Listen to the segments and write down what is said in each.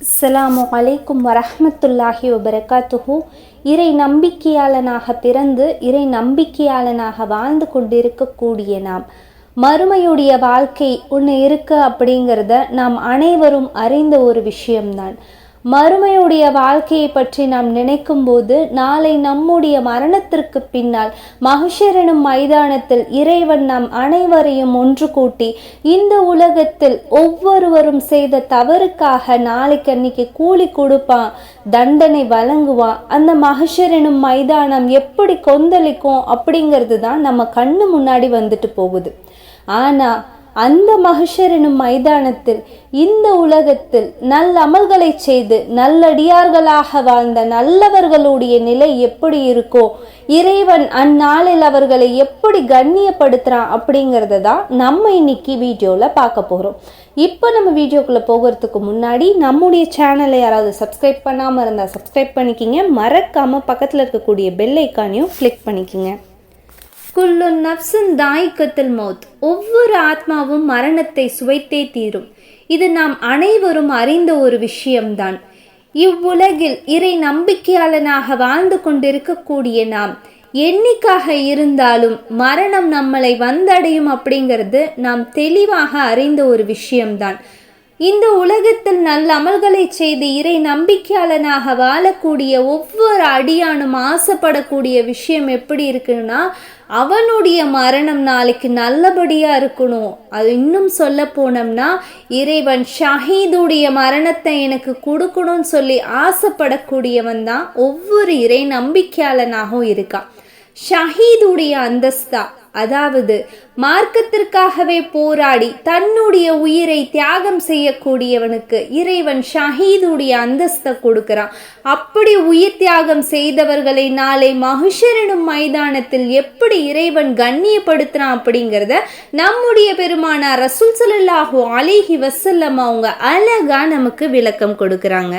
அஸ்ஸலாமு அலைக்கும் வரஹமத்துல்லாஹி வபரகாத்துஹூ. இறை நம்பிக்கையாளனாக பிறந்து இறை நம்பிக்கையாளனாக வாழ்ந்து கொண்டிருக்கக்கூடிய நாம். மறுமையுடைய வாழ்க்கை ஒன்று இருக்கு அப்படிங்கிறத நாம் அனைவரும் அறிந்த ஒரு விஷயம்தான். மறுமையுடைய வாழ்க்கையை பற்றி நாம் நினைக்கும் போது நாளை நம்முடைய மரணத்திற்கு பின்னால் மகிஷரனும் மைதானத்தில் இறைவன் நாம் அனைவரையும் ஒன்று கூட்டி இந்த உலகத்தில் ஒவ்வொருவரும் செய்த தவறுக்காக நாளைக்கு அன்னைக்கு கூலி கொடுப்பான் தண்டனை வழங்குவான் அந்த மகிஷரனும் மைதானம் எப்படி கொந்தளிக்கும் அப்படிங்கிறது தான் நம்ம கண்ணு முன்னாடி வந்துட்டு போகுது. ஆனா அந்த மகிஷரனும் மைதானத்தில் இந்த உலகத்தில் நல்ல அமல்களை செய்து நல்லடியார்களாக வாழ்ந்த நல்லவர்களுடைய நிலை எப்படி இருக்கோ இறைவன் அந்நாளில் அவர்களை எப்படி கண்ணியப்படுத்துகிறான் அப்படிங்கிறத தான் நம்ம இன்னைக்கு வீடியோவில் பார்க்க போகிறோம் இப்போ நம்ம வீடியோக்குள்ளே போகிறதுக்கு முன்னாடி நம்முடைய சேனலை யாராவது சப்ஸ்கிரைப் பண்ணாமல் இருந்தால் சப்ஸ்கிரைப் பண்ணிக்கிங்க. மறக்காமல் பக்கத்தில் இருக்கக்கூடிய பெல் ஐக்கானையும் கிளிக் பண்ணிக்கிங்க. குல்லு நப்சின் தாய்க்கத்தில் மௌத். ஒவ்வொரு ஆத்மாவும் மரணத்தை சுவைத்தே தீரும். இது நாம் அனைவரும் அறிந்த ஒரு விஷயம்தான். இவ்வுலகில் இறை நம்பிக்கையாளனாக வாழ்ந்து கொண்டிருக்கக்கூடிய நாம் என்னைக்காக இருந்தாலும் மரணம் நம்மளை வந்தடையும் அப்படிங்கிறது நாம் தெளிவாக அறிந்த ஒரு விஷயம்தான். இந்த உலகத்தில் நல்ல அமல்களை செய்து இறை நம்பிக்கையாளனாக வாழக்கூடிய ஒவ்வொரு அடியானும் ஆசைப்படக்கூடிய விஷயம் எப்படி இருக்குன்னா அவனுடைய மரணம் நாளைக்கு நல்லபடியாக இருக்கணும். அது இன்னும் சொல்ல போனோம்னா இறைவன் ஷஹீதுடைய மரணத்தை எனக்கு கொடுக்கணும்னு சொல்லி ஆசைப்படக்கூடியவன் தான் ஒவ்வொரு இறை நம்பிக்கையாளனாகவும் இருக்கான். ஷஹீதுடைய அந்தஸ்தா. அதாவது மார்க்கத்திற்காகவே போராடி தன்னுடைய உயிரை தியாகம் செய்யக்கூடியவனுக்கு இறைவன் ஷஹீதுடைய அந்தஸ்தை கொடுக்கிறான். அப்படி உயிர் தியாகம் செய்தவர்களை நாளை மகிஷரனும் மைதானத்தில் எப்படி இறைவன் கண்ணியப்படுத்துறான் அப்படிங்கிறத நம்முடைய பெருமானார் ரசூல் சல்லாஹூ அலிஹி வசல்லம் அவங்க அழகா நமக்கு விளக்கம் கொடுக்குறாங்க.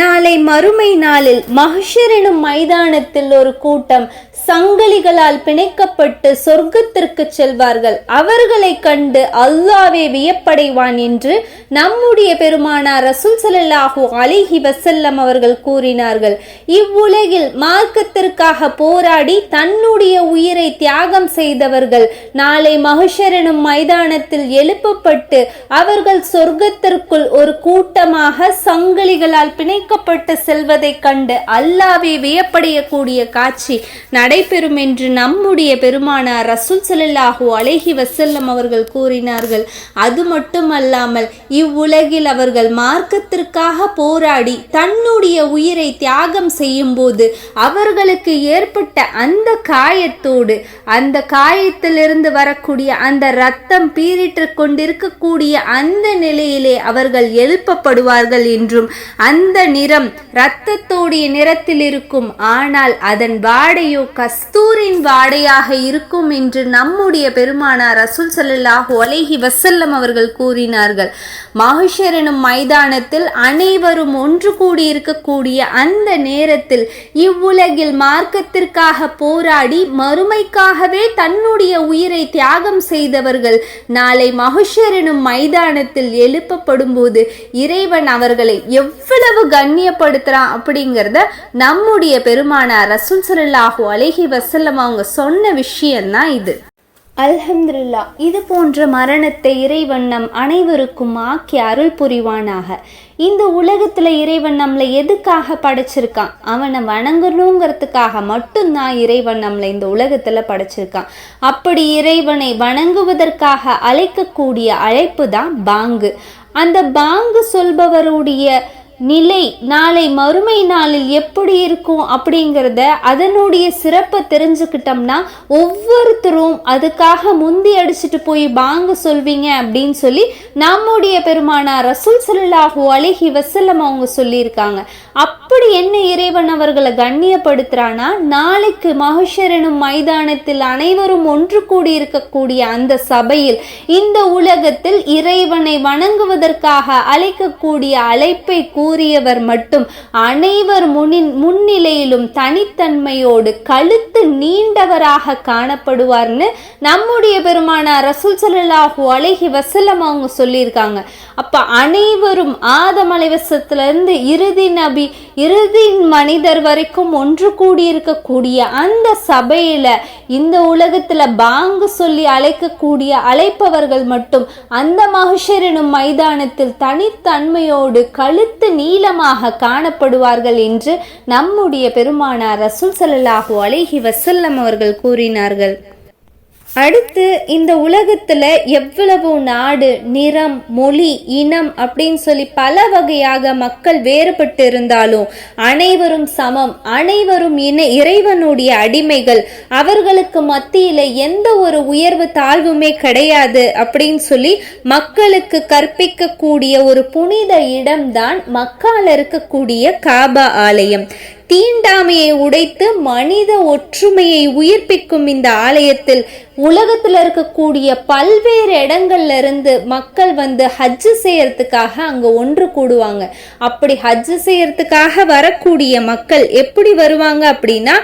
நாளை மறுமை நாளில் மகிஷர் எனும் மைதானத்தில் ஒரு கூட்டம் சங்கலிகளால் பிணைக்கப்பட்டு சொர்க்கத்திற்கு செல்வார்கள். அவர்களை கண்டு அல்லாவே வியப்படைவான் என்று நம்முடைய பெருமானார் ரசூல் சல்லாஹூ அலிஹி வசல்லம் அவர்கள் கூறினார்கள். இவ்வுலகில் மார்க்கத்திற்காக போராடி தன்னுடைய உயிரை தியாகம் செய்தவர்கள் நாளை மகிஷர் எனும் மைதானத்தில் எழுப்பப்பட்டு அவர்கள் சொர்க்கத்திற்குள் ஒரு கூட்டமாக சங்கிலிகளால் பிணைக்கப்பட்டு செல்வதைக் கண்டு அல்லாவே வியப்படையக்கூடிய காட்சி நடைபெறும் என்று நம்முடைய பெருமானார் ரசூல் சல்லாஹூ அழகி வசல்லம் அவர்கள் கூறினார்கள். அது மட்டுமல்லாமல் இவ்வுலகில் அவர்கள் மார்க்கத்திற்காக போராடி தன்னுடைய உயிரை தியாகம் செய்யும் போது அவர்களுக்கு ஏற்பட்ட அந்த காயத்தோடு அந்த காயத்திலிருந்து வரக்கூடிய அந்த ரத்தம் பீரிட்டு கொண்டிருக்கக்கூடிய அந்த நிலையிலே அவர்கள் எழுப்பப்படுவார்கள் என்றும் அந்த நிறம் இரத்தத்தோடைய நிறத்தில் இருக்கும். ஆனால் அதன் வாடையோ கஸ்தூரின் வாடையாக இருக்கும் என்று நம்முடைய பெருமானார் ரசூல் சல்லாஹு அலைஹி வசல்லம் அவர்கள் கூறினார்கள். மகிஷர் எனும் மைதானத்தில் அனைவரும் ஒன்று கூடியிருக்கக்கூடிய அந்த நேரத்தில் இவ்வுலகில் மார்க்கத்திற்காக போராடி மறுமைக்காகவே தன்னுடைய உயிரை தியாகம் செய்தவர்கள் நாளை மகிஷர் எனும் மைதானத்தில் எழுப்பப்படும் போது இறைவன் அவர்களை எவ்வளவு கண்ணியப்படுத்துறான் அப்படிங்கிறத நம்முடைய பெருமானார் ரசூல் சல்லாஹூ அலைஹி வசல்லம் அவங்க சொன்ன விஷயம்தான் இது. அல்ஹம்துல்லா இது போன்ற மரணத்தை இறைவன் நம் அனைவருக்கும் ஆக்கி அருள் புரிவானாக. இந்த உலகத்துல இறைவன் நம்மளை எதுக்காக படைச்சிருக்கான்? அவனை வணங்கணுங்கிறதுக்காக மட்டும்தான் இறைவன் நம்மளை இந்த உலகத்துல படைச்சிருக்கான். அப்படி இறைவனை வணங்குவதற்காக அழைக்கக்கூடிய அழைப்பு தான் பாங்கு. அந்த பாங்கு சொல்பவருடைய நிலை நாளை மறுமை நாளில் எப்படி இருக்கும் அப்படிங்கிறத அதனுடைய சிறப்பை தெரிஞ்சுக்கிட்டோம்னா ஒவ்வொருத்தரும் அதுக்காக முந்தி அடிச்சுட்டு போய் பாங்க சொல்வீங்க அப்படின்னு சொல்லி நம்முடைய பெருமானார் ரசூல் சல்லாஹூ அலிஹி வசல்லம் அவங்க சொல்லியிருக்காங்க. அப்படி என்ன இறைவன் அவர்களை கண்ணியப்படுத்துறானா நாளைக்கு மகிஷர் மைதானத்தில் அனைவரும் ஒன்று கூடி இருக்கக்கூடிய அந்த சபையில் இந்த உலகத்தில் இறைவனை வணங்குவதற்காக அழைக்கக்கூடிய அழைப்பை கூ கூறியவர் மட்டும் அனைவர் முன்னின் முன்னிலையிலும் தனித்தன்மையோடு கழுத்து நீண்டவராக காணப்படுவார்னு நம்முடைய பெருமான ரசூல் சல்லாஹூ அழகி வசலம் அவங்க சொல்லியிருக்காங்க. அப்ப அனைவரும் ஆதம் இருந்து இறுதி நபி இறுதி மனிதர் வரைக்கும் ஒன்று கூடி இருக்கக்கூடிய அந்த சபையில இந்த உலகத்துல பாங்கு சொல்லி அழைக்கக்கூடிய அழைப்பவர்கள் மட்டும் அந்த மகிஷரனும் மைதானத்தில் தனித்தன்மையோடு கழுத்து நீளமாக காணப்படுவார்கள் என்று நம்முடைய பெருமானார் ரசூல் சல்லாஹூ அலைஹி வசல்லம் அவர்கள் கூறினார்கள். அடுத்து இந்த உலகத்துல எவ்வளவு நாடு நிறம் மொழி இனம் அப்படின்னு சொல்லி பல வகையாக மக்கள் வேறுபட்டு இருந்தாலும் அனைவரும் சமம் அனைவரும் இன இறைவனுடைய அடிமைகள். அவர்களுக்கு மத்தியில எந்த ஒரு உயர்வு தாழ்வுமே கிடையாது அப்படின்னு சொல்லி மக்களுக்கு கற்பிக்கக்கூடிய ஒரு புனித இடம்தான் மக்கால் இருக்கக்கூடிய காபா ஆலயம். தீண்டாமையை உடைத்து மனித ஒற்றுமையை உயிர்ப்பிக்கும் இந்த ஆலயத்தில் உலகத்தில் இருக்கக்கூடிய பல்வேறு இடங்கள்ல இருந்து மக்கள் வந்து ஹஜ்ஜு செய்யறதுக்காக அங்க ஒன்று கூடுவாங்க. அப்படி ஹஜ்ஜு செய்யறதுக்காக வரக்கூடிய மக்கள் எப்படி வருவாங்க அப்படின்னா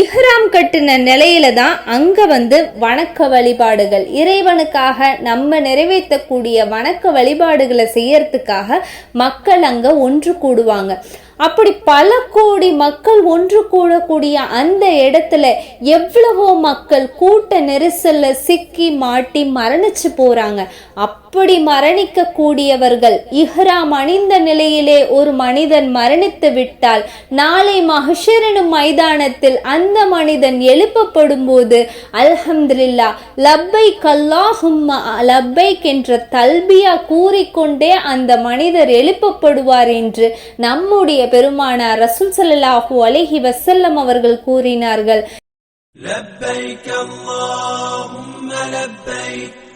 இஹ்ராம் கட்டின நிலையில தான் அங்க வந்து வணக்க வழிபாடுகள் இறைவனுக்காக நம்ம நிறைவேற்றக்கூடிய வணக்க வழிபாடுகளை செய்யறதுக்காக மக்கள் அங்க ஒன்று கூடுவாங்க. அப்படி பல கோடி மக்கள் ஒன்று கூடக்கூடிய அந்த இடத்துல எவ்வளவோ மக்கள் கூட்ட நெரிசலில் சிக்கி மாட்டி மரணிச்சு போகிறாங்க அப் அப்படி மரணிக்க கூடியவர்கள் இஹ்ராம் அணிந்த நிலையிலே ஒரு மனிதன் மரணித்து விட்டால் நாளை மஹஷரனும் மைதானத்தில் அந்த மனிதன் எழுப்பப்படும் போது அல்ஹம்துலில்லா லப்பை கல்லாஹும்மா லப்பைக் என்ற தல்பியா கூறிக்கொண்டே அந்த மனிதர் எழுப்பப்படுவார் என்று நம்முடைய பெருமானார் ரசூல் ஸல்லல்லாஹு அலைஹி வஸல்லம் அவர்கள் கூறினார்கள் لبيك اللهم لبيك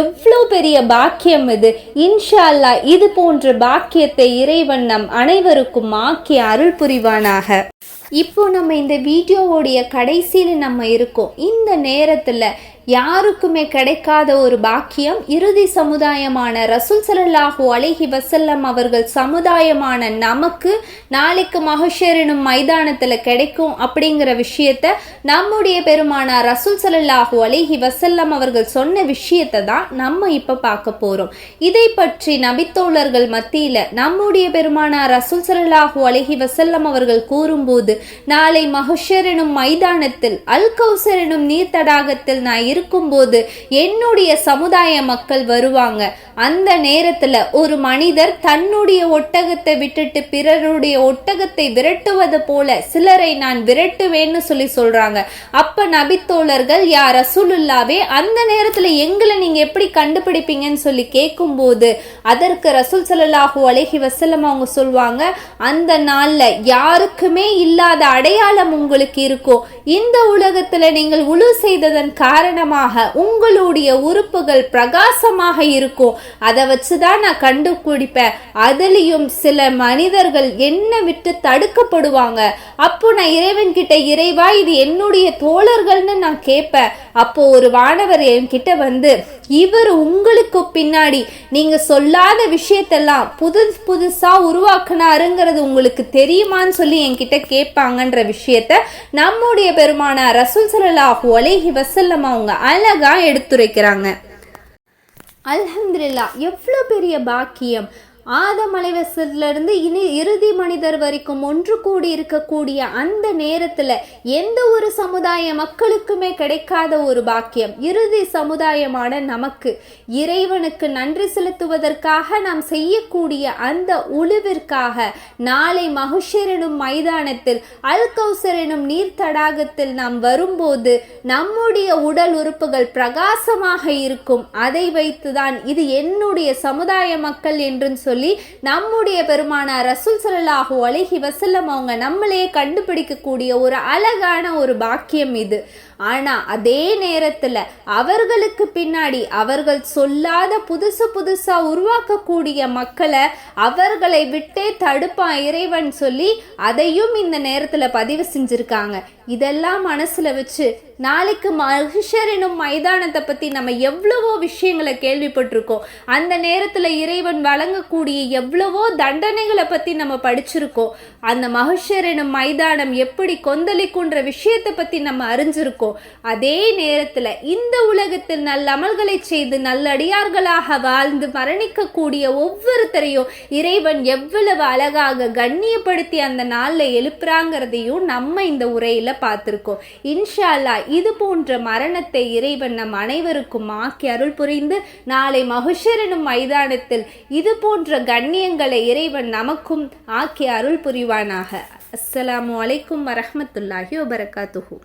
எவ்வளோ பெரிய பாக்கியம் இது. இன்ஷா அல்லாஹ் இது போன்ற பாக்கியத்தை இறைவன் நம் அனைவருக்கும் ஆக்கி அருள் புரிவானாக. இப்போ நம்ம இந்த வீடியோவோடைய கடைசியில் நம்ம இருக்கோம். இந்த நேரத்தில் யாருக்குமே கிடைக்காத ஒரு பாக்கியம் இறுதி சமுதாயமான ரசூல் சலல்லாஹு அலஹி வசல்லம் அவர்கள் சமுதாயமான நமக்கு நாளைக்கு மகஷரினும் மைதானத்தில் கிடைக்கும் அப்படிங்கிற விஷயத்த நம்முடைய பெருமானார் ரசூல் சலல்லாஹு அலஹி வசல்லம் அவர்கள் சொன்ன விஷயத்தை தான் நம்ம இப்போ பார்க்க போகிறோம் இதை பற்றி நபித்தோழர்கள் மத்தியில் நம்முடைய பெருமானார் ரசூல் ஸல்லல்லாஹு அலஹி வசல்லம் அவர்கள் கூறும்போது நாளை மகஷர் எனும் மைதானத்தில் அல் கௌசர் எனும் நீர் தடாகத்தில் நான் இருக்கும்போது என்னுடைய சமுதாய மக்கள் வருவாங்க. அந்த நேரத்துல ஒரு மனிதர் தன்னுடைய ஒட்டகத்தை விட்டுட்டு பிறருடைய ஒட்டகத்தை விரட்டுவது போல சிலரை நான் விரட்டுவேன்னு சொல்லி சொல்றாங்க. அப்ப நபித்தோழர்கள் யா ரசூலுல்லாவே அந்த நேரத்தில் எங்களை நீங்கள் எப்படி கண்டுபிடிப்பீங்கன்னு சொல்லி கேட்கும்போது அதற்கு ரசூல் சல்லாஹூ அலைஹி வசலம் அவங்க சொல்லுவாங்க அந்த நாளில் யாருக்குமே இல்லாத அடையாளம் உங்களுக்கு இருக்கும் இந்த உலகத்தில் நீங்கள் உழு செய்ததன் காரணமாக உங்களுடைய உறுப்புகள் பிரகாசமாக இருக்கும் அதை வச்சு தான் நான் கண்டுபிடிப்பேன். அதுலேயும் சில மனிதர்கள் என்ன விட்டு தடுக்கப்படுவாங்க? அப்போ நான் இறைவன் கிட்ட இறைவா இது என்னுடைய தோழர்கள்னு நான் கேட்பேன். அப்போ ஒரு வானவர் என்கிட்ட வந்து இவர் உங்களுக்கு பின்னாடி. நீங்க சொல்லாத விஷயத்தெல்லாம் புது புதுசா உருவாக்குனாருங்கிறது உங்களுக்கு தெரியுமான்னு சொல்லி என்கிட்ட கேட்பாங்கன்ற விஷயத்த நம்முடைய பெருமான ரசூல் சலாஹூ அலேஹி வசல்லம் அவங்க அழகா எடுத்துரைக்கிறாங்க. அல்ஹம்துல்லா எவ்வளோ பெரிய பாக்கியம். ஆதம் இனி இறுதி மனிதர் வரைக்கும் ஒன்று கூடி இருக்கக்கூடிய அந்த நேரத்தில் எந்த ஒரு சமுதாய மக்களுக்குமே கிடைக்காத ஒரு பாக்கியம். இறுதி சமுதாயமான நமக்கு இறைவனுக்கு நன்றி செலுத்துவதற்காக நாம் செய்யக்கூடிய அந்த உழுவிற்காக நாளை மகுஷரனும் மைதானத்தில் அல்கௌசர் எனும் நீர் தடாகத்தில் நாம் வரும்போது நம்முடைய உடல் உறுப்புகள் பிரகாசமாக இருக்கும். அதை வைத்துதான் இது என்னுடைய சமுதாய மக்கள் என்றும் சொல்லி நம்முடைய பெருமான ரசூல் ஸல்லல்லாஹு அலிஹி வசல்லம் அவங்க நம்மளே கண்டுபிடிக்கக்கூடிய ஒரு அழகான ஒரு பாக்கியம் இது. ஆனால் அதே நேரத்தில் அவர்களுக்கு பின்னாடி அவர்கள் சொல்லாத புதுசு புதுசாக உருவாக்கக்கூடிய மக்களை அவர்களை விட்டே தடுப்பான் இறைவன் சொல்லி அதையும் இந்த நேரத்தில் பதிவு செஞ்சுருக்காங்க. இதெல்லாம் மனசில் வச்சு நாளைக்கு மகிஷர் எனும் மைதானத்தை பற்றி நம்ம எவ்வளவோ விஷயங்களை கேள்விப்பட்டிருக்கோம். அந்த நேரத்தில் இறைவன் வழங்கக்கூடிய எவ்வளவோ தண்டனைகளை பற்றி நம்ம படிச்சிருக்கோம். அந்த மகிஷர் எனும் மைதானம் எப்படி கொந்தளிக்குன்ற விஷயத்தை பற்றி நம்ம அறிஞ்சிருக்கோம். அதே நேரத்துல இந்த உலகத்தில் நல்ல அமல்களை செய்து நல்லடியார்களாக வாழ்ந்து மரணிக்கக்கூடிய ஒவ்வொருத்தரையும் இறைவன் எவ்வளவு அழகாக கண்ணியப்படுத்தி அந்த நாள்ல எழுப்புறாங்கிறதையும் நம்ம இந்த உரையில பார்த்துருக்கோம். இன்ஷால்லா இது போன்ற மரணத்தை இறைவன் நம் அனைவருக்கும் ஆக்கி அருள் புரிந்து நாளை மகுஷரனும் மைதானத்தில் இது போன்ற கண்ணியங்களை இறைவன் நமக்கும் ஆக்கி அருள் புரிவானாக. அஸ்ஸலாமு அலைக்கும் வரமத்துல்லாஹி வபரகாத்துஹூ.